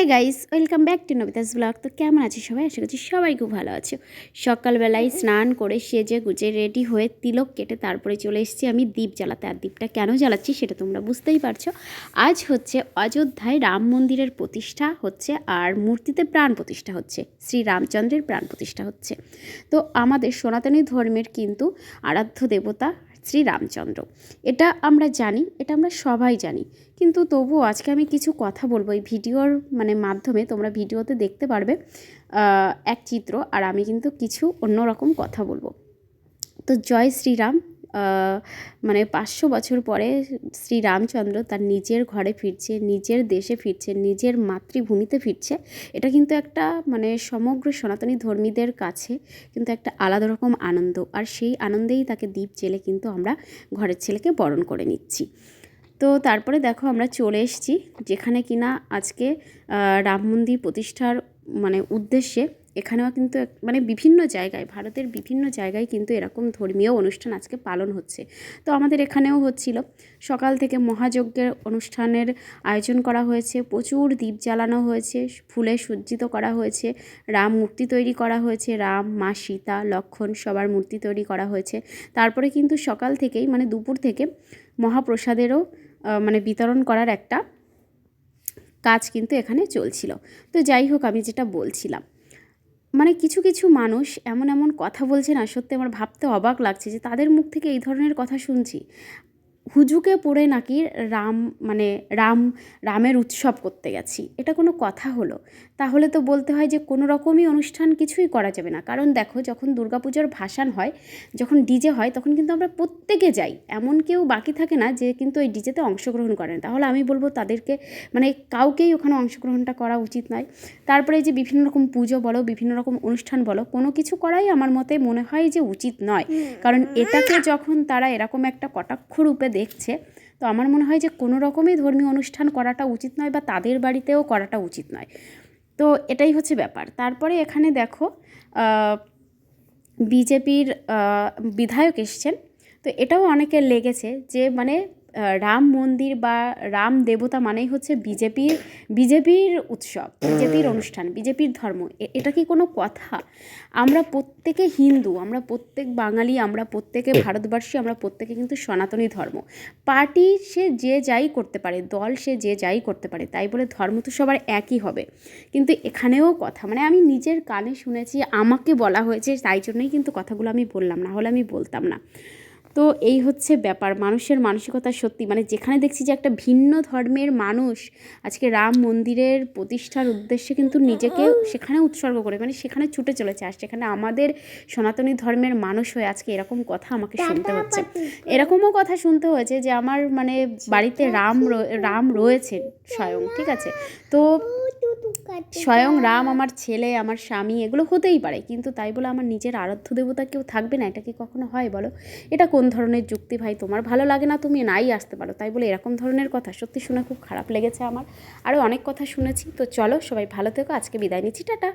Hey guys welcome back to Nabita's blog তো কেমন আছে সবাই? আশা করছি সবাই খুব ভালো আছে। সকালবেলায় স্নান করে সেজে গুজে রেডি হয়ে তিলক কেটে তারপরে চলে এসেছি আমি দ্বীপ জ্বালাতে। আর দ্বীপটা কেন জ্বালাচ্ছি সেটা তোমরা বুঝতেই পারছ। আজ হচ্ছে অযোধ্যায় রাম মন্দিরের প্রতিষ্ঠা হচ্ছে আর মূর্তিতে প্রাণ প্রতিষ্ঠা হচ্ছে। শ্রী রামচন্দ্রের প্রাণ প্রতিষ্ঠা হচ্ছে। তো আমাদের সনাতনী ধর্মের কিন্তু আরাধ্য দেবতা শ্রী রামচন্দ্র এটা আমরা জানি, এটা আমরা সবাই জানি। কিন্তু তবুও আজকে আমি কিছু কথা বলব। এই ভিডিওর মানে মাধ্যমে তোমরা ভিডিওতে দেখতে পারবে এক চিত্র। আর আমি কিন্তু কিছু অন্যরকম কথা বলব। তো জয় শ্রীরাম। মানে পাঁচশো বছর পরে শ্রী রামচন্দ্র তার নিজের ঘরে ফিরছে, নিজের দেশে ফিরছে, নিজের মাতৃভূমিতে ফিরছে। এটা কিন্তু একটা মানে সমগ্র সনাতনী ধর্মীদের কাছে কিন্তু একটা আলাদা রকম আনন্দ। আর সেই আনন্দেই তাকে দ্বীপ জেলে কিন্তু আমরা ঘরের ছেলেকে বরণ করে নিচ্ছি। তো তারপরে দেখো আমরা চলে এসেছি, যেখানে কিনা আজকে রাম মন্দির প্রতিষ্ঠার মানে উদ্দেশ্যে এখানেও কিন্তু মানে বিভিন্ন জায়গায়, ভারতের বিভিন্ন জায়গায় কিন্তু এরকম ধর্মীয় অনুষ্ঠান আজকে পালন হচ্ছে। তো আমাদের এখানেও হচ্ছিল। সকাল থেকে মহাযজ্ঞের অনুষ্ঠানের আয়োজন করা হয়েছে, প্রচুর দ্বীপ জ্বালানো হয়েছে, ফুলে সজ্জিত করা হয়েছে, রাম মূর্তি তৈরি করা হয়েছে, রাম, মা, সীতা, লক্ষণ সবার মূর্তি তৈরি করা হয়েছে। তারপরে কিন্তু সকাল থেকেই মানে দুপুর থেকে মহাপ্রসাদেরও মানে বিতরণ করার একটা কাজ কিন্তু এখানে চলছিল। তো যাই হোক, আমি যেটা বলছিলাম। মানে কিছু কিছু মানুষ এমন এমন কথা বলছে না, সত্যি আমার ভাবতে অবাক লাগছে যে তাদের মুখ থেকে এই ধরনের কথা শুনছি। হুজুকে পড়ে নাকি রাম মানে রাম রামের উৎসব করতে গেছি। এটা কোনো কথা হলো? তাহলে তো বলতে হয় যে কোনো রকমই অনুষ্ঠান কিছুই করা যাবে না। কারণ দেখো যখন দুর্গাপুজোর ভাসান হয় যখন ডিজে হয় তখন কিন্তু আমরা প্রত্যেকে যাই। এমন কেউ বাকি থাকে না যে কিন্তু ওই ডিজেতে অংশগ্রহণ করেন তাহলে আমি বলব তাদেরকে মানে কাউকেই ওখানে অংশগ্রহণটা করা উচিত নয়। তারপরে যে বিভিন্ন রকম পুজো বলো বিভিন্ন রকম অনুষ্ঠান বলো কোনো কিছু করাই আমার মতে মনে হয় যে উচিত নয়। কারণ এটাকে যখন তারা এরকম একটা কটাক্ষ রূপে দেখছে, তো আমার মনে হয় যে কোনো রকমই ধর্মীয় অনুষ্ঠান করাটা উচিত নয় বা তাদের বাড়িতেও করাটা উচিত নয়। তো এটাই হচ্ছে ব্যাপার। তারপরে এখানে দেখো বিজেপির বিধায়ক এসছেন। তো এটাও অনেকের লেগেছে যে মানে রাম মন্দির বা রাম দেবতা মানেই হচ্ছে বিজেপির বিজেপির উৎসব, বিজেপির অনুষ্ঠান, বিজেপির ধর্ম। এটা কি কোনো কথা? আমরা প্রত্যেকে হিন্দু, আমরা প্রত্যেক বাঙালি, আমরা প্রত্যেকে ভারতবর্ষী আমরা প্রত্যেকে কিন্তু সনাতনী ধর্ম। পার্টি সে যে যাই করতে পারে, দল সে যে যাই করতে পারে, তাই বলে ধর্ম তো সবার একই হবে। কিন্তু এখানেও কথা মানে আমি নিজের কানে শুনেছি, আমাকে বলা হয়েছে, তাই জন্যই কিন্তু কথাগুলো আমি বললাম না হলে আমি বলতাম না। তো এই হচ্ছে ব্যাপার। মানুষের মানসিকতা সত্যি মানে যেখানে দেখছি যে একটা ভিন্ন ধর্মের মানুষ আজকে রাম মন্দিরের প্রতিষ্ঠার উদ্দেশ্যে কিন্তু নিজেকে সেখানে উৎসর্গ করে মানে সেখানে ছুটে চলেছে আর সেখানে আমাদের সনাতনী ধর্মের মানুষ হয়ে আজকে এরকম কথা আমাকে শুনতে হচ্ছে। এরকমও কথা শুনতে হয়েছে যে আমার মানে বাড়িতে রাম রয়ে- রাম রয়েছে স্বয়ং ঠিক আছে? তো স্বয়ং রাম আমার ছেলে, আমার স্বামী, এগুলো হতেই পারে। কিন্তু তাই বলে আমার নিজের আরাধ্য দেবতা কেউ থাকবে না? এটা কি কখনো হয় বলো? এটা কোন ধরনের যুক্তি ভাই? তোমার ভালো লাগে না, তুমি নাই আসতে পারো। তাই বলে এরকম ধরনের কথা সত্যি শুনে খুব খারাপ লেগেছে আমার। আরও অনেক কথা শুনেছি। তো চলো সবাই ভালো থেকো। আজকে বিদায় নিচ্ছি। টাটা।